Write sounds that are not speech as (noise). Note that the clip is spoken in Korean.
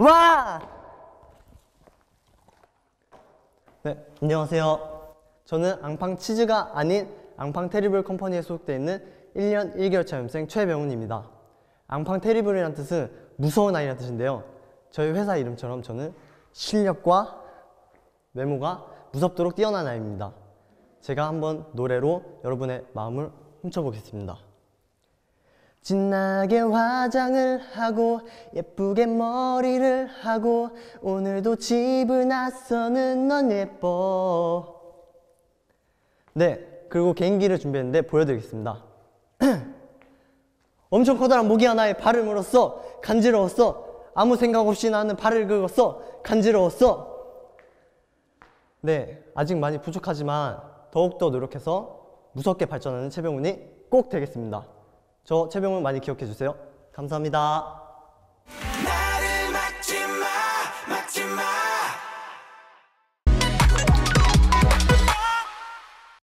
와! 네, 안녕하세요. 저는 앙팡 치즈가 아닌 앙팡 테리블 컴퍼니에 소속되어 있는 1년 1개월 차임생 최병훈입니다. 앙팡 테리블이라는 뜻은 무서운 아이라는 뜻인데요. 저희 회사 이름처럼 저는 실력과 외모가 무섭도록 뛰어난 아이입니다. 제가 한번 노래로 여러분의 마음을 훔쳐보겠습니다. 진하게 화장을 하고 예쁘게 머리를 하고 오늘도 집을 나서는 넌 예뻐. 네 그리고 개인기를 준비했는데 보여드리겠습니다. (clears throat) 엄청 커다란 모기 하나에 발을 물었어. 간지러웠어. 아무 생각 없이 나는 발을 긁었어. 간지러웠어. 네 아직 많이 부족하지만 더욱더 노력해서 무섭게 발전하는 최병훈이 꼭 되겠습니다 저 최병훈 많이 기억해 주세요. 감사합니다